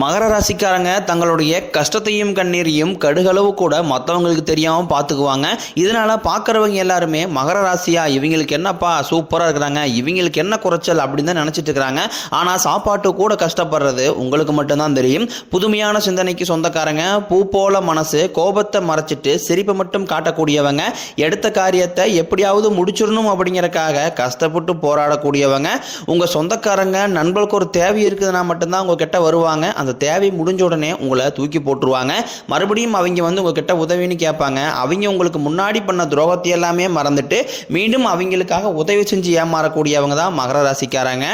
மகர ராசிக்காரங்க தங்களுடைய கஷ்டத்தையும் கண்ணீரையும் கடுகளவு கூட மற்றவங்களுக்கு தெரியாமல் பார்த்துக்குவாங்க இதனால் பார்க்குறவங்க எல்லாருமே மகர ராசியா இவங்களுக்கு என்னப்பா சூப்பராக இருக்கிறாங்க இவங்களுக்கு என்ன குறைச்சல் அப்படின்னு தான் நினச்சிட்டு இருக்கிறாங்க. ஆனால் சாப்பாட்டு கூட கஷ்டப்படுறது உங்களுக்கு மட்டும்தான் தெரியும். புதுமையான சிந்தனைக்கு சொந்தக்காரங்க பூ போல மனசு கோபத்தை மறைச்சிட்டு சிரிப்பை மட்டும் காட்டக்கூடியவங்க எடுத்த காரியத்தை எப்படியாவது முடிச்சிடணும் அப்படிங்கிறக்காக கஷ்டப்பட்டு போராடக்கூடியவங்க. உங்கள் சொந்தக்காரங்க நண்பர்களுக்கு ஒரு தேவை இருக்குதுன்னா மட்டும்தான் உங்கள் கிட்ட வருவாங்க. அந்த தேவை முடிஞ்ச உடனே உங்களை தூக்கி போட்டுருவாங்க. மறுபடியும் அவங்க வந்து உங்ககிட்ட உதவின்னு கேட்பாங்க. அவங்க உங்களுக்கு முன்னாடி பண்ண துரோகத்தை எல்லாமே மறந்துட்டு மீண்டும் அவங்களுக்காக உதவி செஞ்சு ஏமாறக்கூடியவங்க தான் மகர ராசிக்காரங்க.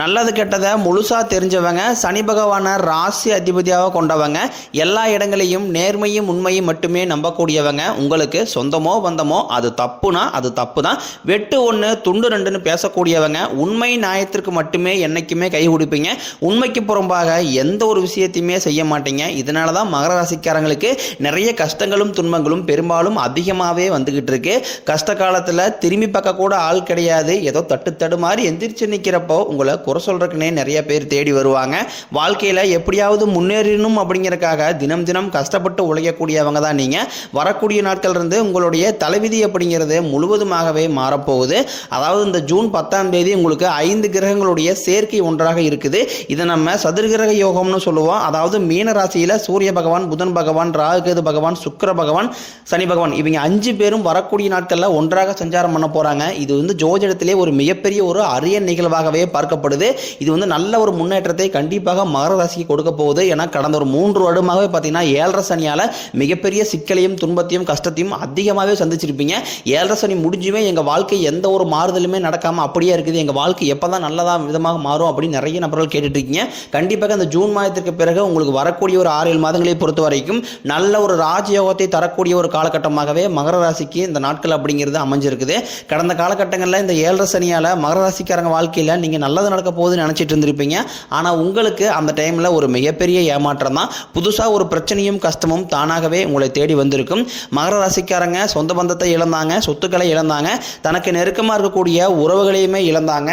நல்லது கெட்டதை முழுசாக தெரிஞ்சவங்க சனி பகவானை ராசி அதிபதியாக கொண்டவங்க எல்லா இடங்களையும் நேர்மையும் உண்மையும் மட்டுமே நம்பக்கூடியவங்க. உங்களுக்கு சொந்தமோ பந்தமோ அது தப்புனா அது தப்பு தான் வெட்டு ஒன்று துண்டு ரெண்டுன்னு பேசக்கூடியவங்க உண்மை நியாயத்திற்கு மட்டுமே என்னைக்குமே கை கொடுப்பீங்க உண்மைக்கு புறம்பாக எந்த ஒரு விஷயத்தையுமே செய்ய மாட்டீங்க. இதனால தான் மகர ராசிக்காரங்களுக்கு நிறைய கஷ்டங்களும் துன்பங்களும் பெரும்பாலும் அதிகமாகவே வந்துக்கிட்டு இருக்கு. கஷ்ட காலத்தில் திரும்பி பார்க்க கூட ஆள் கிடையாது. ஏதோ தட்டு தடுமாறி மாதிரி எந்திரிச்சு நிற்கிறப்போ உங்களை குறை சொல்கிறக்குன்னே நிறைய பேர் தேடி வருவாங்க. வாழ்க்கையில் எப்படியாவது முன்னேறணும் அப்படிங்கிறக்காக தினம் தினம் கஷ்டப்பட்டு உழைக்கக்கூடியவங்க தான் நீங்கள் வரக்கூடிய நாட்கள் இருந்து உங்களுடைய தலைவிதி அப்படிங்கிறது முழுவதுமாகவே மாறப்போகுது. அதாவது இந்த ஜூன் பத்தாம் தேதி உங்களுக்கு ஐந்து கிரகங்களுடைய சேர்க்கை ஒன்றாக இருக்குது. இதை நம்ம சதுர்கிரக யோகம்னு சொல்லுவோம். அதாவது மீன ராசியில் சூரிய பகவான் புதன் பகவான் ராகுகேது பகவான் சுக்கிர பகவான் சனி பகவான் இவங்க அஞ்சு பேரும் வரக்கூடிய நாட்களில் ஒன்றாக சஞ்சாரம் பண்ண போகிறாங்க இது வந்து ஜோதிடத்திலே ஒரு மிகப்பெரிய ஒரு அரிய நிகழ்வாகவே பார்க்கப்படுது. இது வந்து நல்ல ஒரு முன்னேற்றத்தை கண்டிப்பாக மகர ராசிக்கு கொடுக்க போகுது. ஏன்னா கடந்த ஒரு மூன்று வருடமாகவே பார்த்தீங்கன்னா ஏழரை சனியால் மிகப்பெரிய சிக்கலையும் துன்பத்தையும் கஷ்டத்தையும் அதிகமாகவே சந்திச்சிருப்பீங்க. ஏழரை சனி முடிஞ்சுமே எங்கள் வாழ்க்கை எந்த ஒரு மாறுதலுமே நடக்காமல் அப்படியே இருக்குது. எங்கள் வாழ்க்கை எப்போ தான் நல்லதாக விதமாக மாறும் அப்படின்னு நிறைய நபர்கள் கேட்டுட்டு இருக்கீங்க கண்டிப்பாக அந்த ஜூன் மாதத்திற்கு பிறகு உங்களுக்கு வரக்கூடிய ஒரு ஆறு ஏழு மாதங்களை பொறுத்த வரைக்கும் நல்ல ஒரு ராஜயோகத்தை தரக்கூடிய ஒரு காலகட்டமாகவே மகர ராசிக்கு இந்த நாட்கள் அப்படிங்கிறது அமைஞ்சிருக்குது. கடந்த காலகட்டங்களில் இந்த ஏழரை சனியால் மகர ராசிக்காரங்க வாழ்க்கையில் நீங்கள் நல்லது நடக்க போகுதுன்னு நினச்சிட்டு இருந்திருப்பீங்க. ஆனால் உங்களுக்கு அந்த டைமில் ஒரு மிகப்பெரிய ஏமாற்றம் தான். புதுசாக ஒரு பிரச்சனையும் கஷ்டமும் தானாகவே உங்களை தேடி வந்திருக்கும். மகர ராசிக்காரங்க சொந்த பந்தத்தை இழந்தாங்க சொத்துக்களை இழந்தாங்க. தனக்கு நெருக்கமாக இருக்கக்கூடிய உறவுகளையுமே இழந்தாங்க.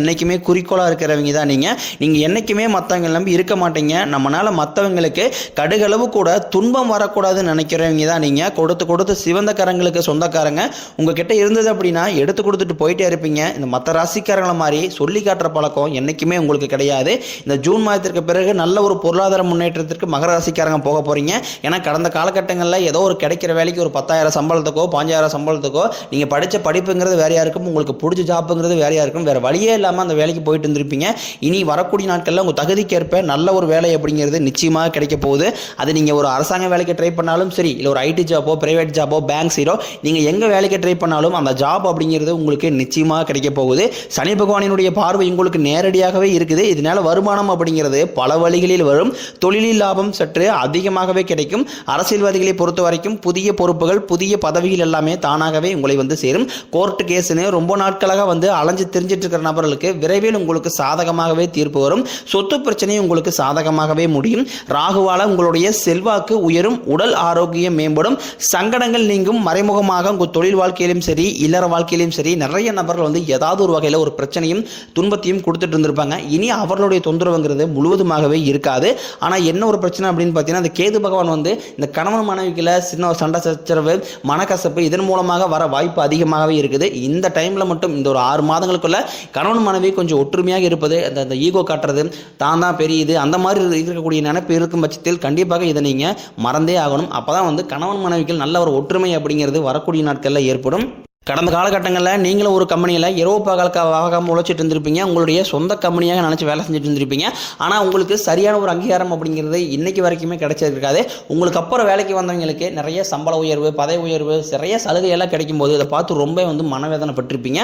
என்றைக்குமே குறிக்கோளாக இருக்கிறவங்க தான் நீங்கள் நீங்கள் என்றைக்குமே மற்றவங்க நம்பி இருக்க மாட்டீங்க. நம்மளால் மற்றவங்களுக்கு கடுகளவு கூட துன்பம் வரக்கூடாதுன்னு நினைக்கிறவங்க தான் நீங்கள் கொடுத்து கொடுத்து சிவந்த கரங்களுக்கு சொந்தக்காரங்க. உங்ககிட்ட இருந்தது அப்படின்னா எடுத்து கொடுத்துட்டு போயிட்டே இருப்பீங்க. இந்த மற்ற ராசிக்காரங்களை மாதிரி சொல்லி காட்டுற பழக்கம் என்றைக்குமே உங்களுக்கு கிடையாது. இந்த ஜூன் மாதத்திற்கு பிறகு நல்ல ஒரு பொருளாதார முன்னேற்றத்திற்கு மகர ராசிக்காரங்க போக போகிறீங்க ஏன்னா கடந்த காலகட்டங்களில் ஏதோ ஒரு கிடைக்கிற வேலைக்கு ஒரு பத்தாயிரம் சம்பளத்துக்கோ பாஞ்சாயிரம் சம்பளத்துக்கோ நீங்கள் படித்த படிப்புங்கிறது வேறையாக இருக்கும் உங்களுக்கு பிடிச்ச ஜாப்புங்கிறது வேறையாக இருக்கும் வேறு வழியே இல்லாமல் அந்த வேலைக்கு போயிட்டு இருந்திருப்பீங்க. இனி வரக்கூடிய நாட்களில் உங்கள் தகுதிக்கேற்ப நல்ல ஒரு வேலை அப்படிங்கிறது நிச்சயமாக கிடைக்க போகுது. அது நீங்கள் ஒரு அரசாங்க வேலைக்கு ட்ரை பண்ணாலும் சரி இல்லை ஒரு ஐடி ஜாப்போ பிரைவேட் ஜாப்போ பேங்க் சீரோ நீங்கள் எங்கே வேலைக்கு ட்ரை பண்ணாலும் அந்த ஜாப் அப்படிங்கிறது உங்களுக்கு நிச்சயமாக கிடைக்க போகுது. சனி பகவானினுடைய பார்வை உங்களுக்கு நேரடியாகவே இருக்குது. இதனால் வருமானம் அப்படிங்கிறது பல வழிகளில் வரும். தொழிலில் லாபம் சற்று அதிகமாகவே கிடைக்கும். அரசியல்வாதிகளை பொறுத்த வரைக்கும் புதிய பொறுப்புகள் புதிய பதவிகள் எல்லாமே தானாகவே உங்களை வந்து சேரும். கோர்ட்டு கேஸுன்னு ரொம்ப நாட்களாக வந்து அலைஞ்சு தெரிஞ்சிட்டு இருக்கிற நபர்களுக்கு விரைவில் உங்களுக்கு சாதகமாகவே தீர்ப்பு வரும். சொத்து பிரச்சனை உங்களுக்கு சாதகமாகவே முடியும். ராகுவால உங்களுடைய செல்வாக்கு உயரும் உடல் ஆரோக்கியம் மேம்படும். சங்கடங்கள் நீங்கும் மறைமுகமாக உங்கள் தொழில் வாழ்க்கையிலும் சரி இல்லற வாழ்க்கையிலும் சரி நிறைய நபர்கள் வந்து ஏதாவது ஒரு வகையில் ஒரு பிரச்சனையும் துன்பத்தையும் கொடுத்துட்டு இருந்திருப்பாங்க. இனி அவர்களுடைய தொந்தரவுங்கிறது முழுவதுமாகவே இருக்காது. ஆனால் என்ன ஒரு பிரச்சனை அப்படின்னு பார்த்தீங்கன்னா அந்த கேது பகவான் வந்து இந்த கணவன் மனைவிக்குள்ள சின்ன ஒரு சண்டை சச்சரவு மனக்கசப்பு இதன் மூலமாக வர வாய்ப்பு அதிகமாகவே இருக்குது. இந்த டைமில் மட்டும் இந்த ஒரு ஆறு மாதங்களுக்குள்ள கணவன் மனைவி கொஞ்சம் ஒற்றுமையாக இருப்பது அந்த அந்த ஈகோ காட்டுறது தான் தான் பெரியது அந்த மாதிரி இருக்கக்கூடிய நினைப்பு இருக்கும் பட்சத்தில் கண்டிப்பாக இதை நீங்கள் மறந்தே ஆகணும். அப்போ தான் வந்து கணவன் மனைவிகள் நல்ல ஒரு ஒற்றுமை அப்படிங்கிறது வரக்கூடிய நாட்களில் ஏற்படும். கடந்த காலகட்டங்களில் நீங்களும் ஒரு கம்பெனியில் இரவு பகலுக்காக உழைச்சிட்டு இருந்திருப்பீங்க. உங்களுடைய சொந்த கம்பெனியாக நினச்சி வேலை செஞ்சுட்டு இருந்திருப்பீங்க. ஆனால் உங்களுக்கு சரியான ஒரு அங்கீகாரம் அப்படிங்கிறது இன்றைக்கி வரைக்குமே கிடைச்சிருக்காது உங்களுக்கு அப்புறம் வேலைக்கு வந்தவங்களுக்கு நிறைய சம்பள உயர்வு பதவி உயர்வு நிறைய சலுகையெல்லாம் கிடைக்கும் போது இதை பார்த்து ரொம்ப வந்து மனவேதனைப்பட்டிருப்பீங்க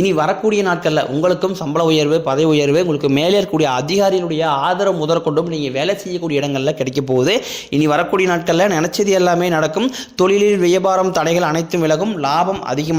இனி வரக்கூடிய நாட்களில் உங்களுக்கும் சம்பள உயர்வு பதவி உயர்வு உங்களுக்கு மேலே இருக்கக்கூடிய அதிகாரிகளுடைய ஆதரவு முதற்கொண்டும் நீங்கள் வேலை செய்யக்கூடிய இடங்களில் கிடைக்க போகுது. இனி வரக்கூடிய நாட்களில் நினச்சது எல்லாமே நடக்கும். தொழிலில் வியாபாரம் தடைகள் அனைத்தும் விலகும். லாபம் அதிகமாக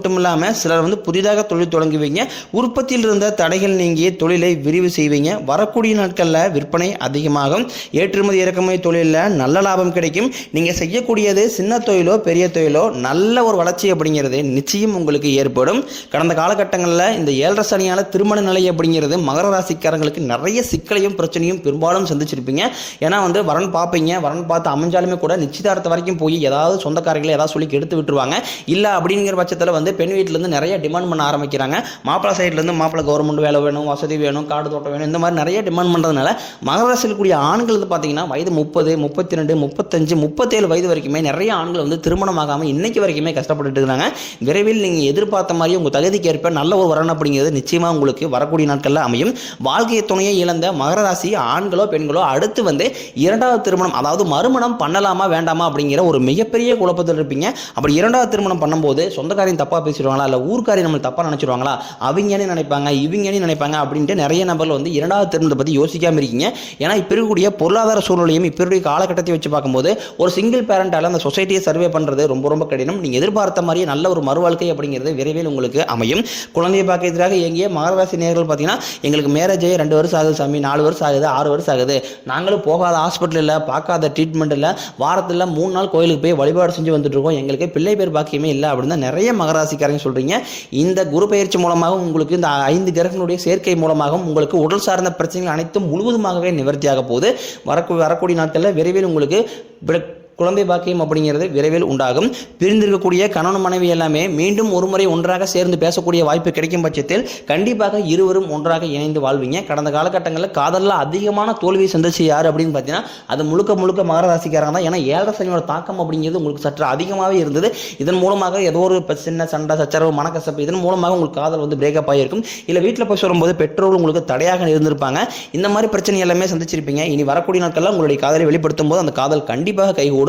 மட்டும் இல்லாமல் சிலர் வந்து புதிதாக தொழில் தொடங்குவீங்க. உற்பத்தியில் இருந்த தடைகள் நீங்கி தொழிலை விரிவு செய்வீங்க. வரக்கூடிய நாட்களில் விற்பனை அதிகமாகும். ஏற்றுமதி இறக்குமதி தொழிலில் நல்ல லாபம் கிடைக்கும். நீங்கள் செய்யக்கூடியது சின்ன தொழிலோ பெரிய தொழிலோ நல்ல ஒரு வளர்ச்சி அப்படிங்கிறது நிச்சயம் உங்களுக்கு ஏற்படும். கடந்த காலகட்டங்களில் இந்த ஏழரை சனியால் திருமண நிலை அப்படிங்கிறது மகர ராசிக்காரங்களுக்கு நிறைய சிக்கலையும் பிரச்சனையும் பெரும்பாலும் சந்திச்சிருப்பீங்க. ஏன்னா வந்து வரன் பார்ப்பீங்க. வரன் பார்த்து அமைஞ்சாலுமே கூட நிச்சயதார்த்த வரைக்கும் போய் ஏதாவது சொந்தக்காரர்களை ஏதாவது சொல்லி எடுத்து விட்டுருவாங்க. இல்லை அப்படிங்கிற பட்சத்தில் வந்து பெண் வீட்டிலேருந்து நிறைய டிமாண்ட் பண்ண ஆரம்பிக்கிறாங்க. மாப்பிள்ளை சைட்லேருந்து மாப்பிள்ளை கவர்மெண்ட் வேலை வேணும் வசதி வேணும் காடு தோட்டம் வேணும் இந்த மாதிரி நிறைய டிமாண்ட் பண்ணுறதுனால மகராசியில் கூடிய ஆண்கள் வந்து பார்த்தீங்கன்னா வயது முப்பது முப்பத்தி ரெண்டு முப்பத்தஞ்சு முப்பத்தேழு வயது வரைக்குமே நிறைய ஆண்கள் வந்து திருமணம் ஆகாமல் இன்னைக்கு வரைக்குமே கஷ்டப்பட்டுட்டு இருக்காங்க. விரைவில் நீங்கள் எதிர்பார்த்த மாதிரி உங்கள் தகுதிக்கு ஏற்ப நல்ல ஒரு வரணும் அப்படிங்கிறது நிச்சயமாக உங்களுக்கு வரக்கூடிய நாட்களில் அமையும். வாழ்க்கை துணையை இழந்த மகர ராசி ஆண்களோ பெண்களோ அடுத்து வந்து இரண்டாவது திருமணம் அதாவது மறுமணம் பண்ணலாமா வேண்டாமா அப்படிங்கிற ஒரு மிகப்பெரிய குழப்பத்தில் இருப்பீங்க. அப்படி இரண்டாவது திருமணம் பண்ணும்போது சொந்தக்காரையும் தப்பாக பேசிடுவாங்களா? இல்லை ஊர்க்காரி நம்மளை தப்பாக நினச்சிடுவாங்களா அவங்கன்னு நினைப்பாங்க இவங்கன்னு நினைப்பாங்க அப்படின்ட்டு நிறைய நபர்கள் வந்து இரண்டாவது திருமணத்தை பற்றி யோசிக்காமல் இருக்கீங்க. ஏன்னா இப்போ இருக்கக்கூடிய பொருளாதார சூழ்நிலையும் இப்போ இருக்கக்கூடிய காலகட்டத்தை வச்சு பார்க்கும்போது ஒரு சிங்கிள் பேரண்டால் அந்த சொசைட்டியை சர்வே பண்ணுறது ரொம்ப ரொம்ப கடினம். நீங்கள் எதிர்பார்த்த மாதிரியே நல்ல ஒரு மறுவாழ்க்கை அப்படிங்கிறது விரைவில் உங்களுக்கு அமையும். குழந்தையை பார்க்கறதுக்காக எங்கேயே மகராசி நேர்கள் பார்த்தீங்கன்னா எங்களுக்கு மேரேஜ் ஆகி ரெண்டு வருஷம் ஆகுது சாமி நாலு வருஷம் ஆகுது ஆறு வருஷம் ஆகுது. நாங்களும் போகாத ஹாஸ்பிட்டலில் பார்க்காத ட்ரீட்மெண்ட்டில் வாரத்தில் மூணு நாள் கோயிலுக்கு போய் வழிபாடு செஞ்சு வந்துட்டு இருக்கோம். எங்களுக்கு பிள்ளை பேர் பாக்கியமே இல்லை அப்படின்னு தான் நிறைய மகராசிக்காரங்க சொல்கிறீங்க இந்த குரு பயிற்சி மூலமாகவும் உங்களுக்கு இந்த ஐந்து கிரகங்களுடைய சேர்க்கை மூலமாகவும் உங்களுக்கு உடல் சார்ந்த பிரச்சனைகள் அனைத்தும் முழுவதுமாகவே நிவர்த்தியாக போகுது. வரக்கு வரக்கூடிய நாட்களில் விரைவில் உங்களுக்கு குழந்தை பாக்கியம் அப்படிங்கிறது விரைவில் உண்டாகும். பிரிந்திருக்கக்கூடிய கணவன் மனைவி எல்லாமே மீண்டும் ஒருமுறை ஒன்றாக சேர்ந்து பேசக்கூடிய வாய்ப்பு கிடைக்கும் பட்சத்தில் கண்டிப்பாக இருவரும் ஒன்றாக இணைந்து வாழ்வீங்க. கடந்த காலகட்டங்களில் காதலில் அதிகமான தோல்வியை சந்திச்சு யார் அப்படின்னு பார்த்தீங்கன்னா அது முழுக்க முழுக்க மகர ராசிக்காரங்க தான். ஏன்னா ஏழரை சனியோட தாக்கம் அப்படிங்கிறது உங்களுக்கு சற்று அதிகமாகவே இருந்தது. இதன் மூலமாக ஏதோ ஒரு சின்ன சண்டை சச்சரவு மனக்கசப்பு இதன் மூலமாக உங்களுக்கு காதல் வந்து பிரேக்கப் ஆகிருக்கும் இல்லை வீட்டில் போய் சொல்லும்போது பெற்றோர்கள் உங்களுக்கு தடையாக இருந்திருப்பாங்க. இந்த மாதிரி பிரச்சனை எல்லாமே சந்திச்சிருப்பீங்க. இனி வரக்கூடிய நாட்களில் உங்களுடைய காதலை வெளிப்படுத்தும் போது அந்த காதல் கண்டிப்பாக கைகூடும்.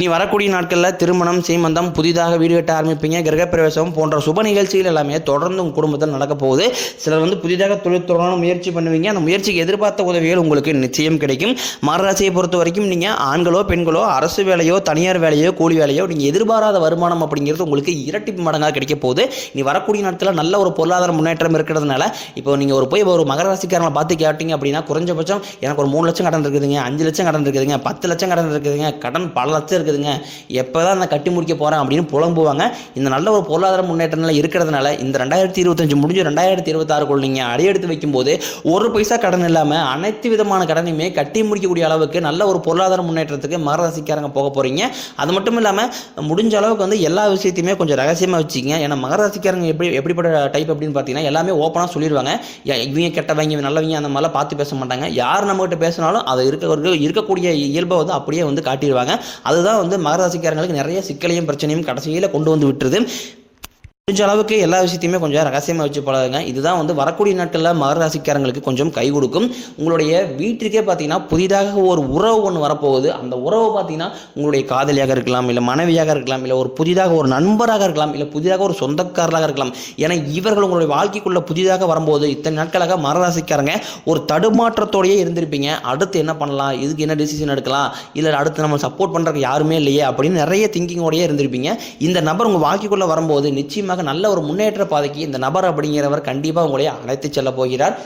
இனி வரக்கூடிய நாட்களில் திருமணம் சீமந்தம் புதிதாக வீடு கட்ட ஆரம்பிப்பீங்க. கிரகப்பிரவேசம் போன்ற சுப நிகழ்ச்சிகள் எல்லாமே தொடர்ந்து உங்கள் குடும்பத்தில் நடக்க போகுது. சிலர் வந்து புதிதாக தொழில் தொடங்கணும் முயற்சி பண்ணுவீங்க. அந்த முயற்சிக்கு எதிர்பார்த்த உதவிகள் உங்களுக்கு நிச்சயம் கிடைக்கும். மகராசியை பொறுத்த வரைக்கும் நீங்கள் ஆண்களோ பெண்களோ அரசு வேலையோ தனியார் வேலையோ கூலி வேலையோ நீங்கள் எதிர்பாராத வருமானம் அப்படிங்கிறது உங்களுக்கு இரட்டிப்பு மடங்காக கிடைக்க போகுது. இனி வரக்கூடிய நாட்களில் நல்ல ஒரு பொருளாதார முன்னேற்றம் இருக்கிறதுனால இப்போ நீங்கள் ஒரு போய் ஒரு மகராசிக்காரங்களை பார்த்து கேட்டீங்க அப்படின்னா குறைஞ்சபட்சம் எனக்கு ஒரு மூணு லட்சம் கடன் இருக்குதுங்க அஞ்சு லட்சம் கடன் இருக்குதுங்க பத்து லட்சம் கடன் இருக்குதுங்க கடன் பல லட்சம் இருக்குதுங்க. எப்போ தான் நான் கட்டி முடிக்க போகிறேன் அப்படின்னு புலம்புவாங்க. இந்த நல்ல ஒரு பொருளாதார முன்னேற்றங்கள் இருக்கிறதுனால இந்த ரெண்டாயிரத்தி இருபத்தஞ்சு முடிஞ்சு ரெண்டாயிரத்தி இருபத்தாறுக்குள் நீங்கள் அடையெடுத்து வைக்கும்போது ஒரு பைசா கடன் இல்லாமல் அனைத்து விதமான கடனையுமே கட்டி முடிக்கக்கூடிய அளவுக்கு நல்ல ஒரு பொருளாதார முன்னேற்றத்துக்கு மகராசிக்காரங்க போக போகிறீங்க அது மட்டும் இல்லாமல் முடிஞ்ச அளவுக்கு வந்து எல்லா விஷயத்தையுமே கொஞ்சம் ரகசியமாக வச்சுக்கங்க. ஏன்னா மகராசிக்காரங்க எப்படி எப்படிப்பட்ட டைப் அப்படின்னு பார்த்தீங்கன்னா எல்லாமே ஓப்பனாக சொல்லிடுவாங்க. இவங்க கெட்டவங்க நல்லவங்க அந்த மாதிரிலாம் பார்த்து பேச மாட்டாங்க. யார் நம்மகிட்ட பேசினாலும் அதை இருக்க இருக்கக்கூடிய இயல்பை வந்து அப்படியே வந்து காட்டிடுவாங்க. அதுதான் வந்து மகராசிக்காரங்களுக்கு நிறைய சிக்கலையும் பிரச்சனையும் கடைசியில் கொண்டு வந்து விட்டுருது. முடிஞ்ச அளவுக்கு எல்லா விஷயத்தையுமே கொஞ்சம் ரகசியமாக வச்சு பழகுங்க இதுதான் வந்து வரக்கூடிய நாட்களில் மகர ராசிக்காரங்களுக்கு கொஞ்சம் கை கொடுக்கும். உங்களுடைய வீட்டிற்கே பார்த்தீங்கன்னா புதிதாக ஒரு உறவு ஒன்று வரப்போகுது. அந்த உறவு பார்த்தீங்கன்னா உங்களுடைய காதலியாக இருக்கலாம் இல்லை மனைவியாக இருக்கலாம் இல்லை ஒரு புதிதாக ஒரு நண்பராக இருக்கலாம் இல்லை புதிதாக ஒரு சொந்தக்காரராக இருக்கலாம். ஏன்னா இவர்கள் உங்களுடைய வாழ்க்கைக்குள்ளே புதிதாக வரும்போது இத்தனை நாட்களாக மகர ராசிக்காரங்க ஒரு தடுமாற்றத்தோடையே இருந்திருப்பீங்க. அடுத்து என்ன பண்ணலாம்? இதுக்கு என்ன டிசிஷன் எடுக்கலாம்? இல்லை அடுத்து நம்ம சப்போர்ட் பண்ணுறதுக்கு யாருமே இல்லையே அப்படின்னு நிறைய திங்கிங்கோடையே இருந்திருப்பீங்க. இந்த நபர் உங்கள் வாழ்க்கைக்குள்ளே வரும்போது நிச்சயமாக நல்ல ஒரு முன்னேற்ற பாதைக்கு இந்த நபர் அப்படிங்கிறவர் கண்டிப்பாக உங்களை அழைத்து செல்ல போகிறார்.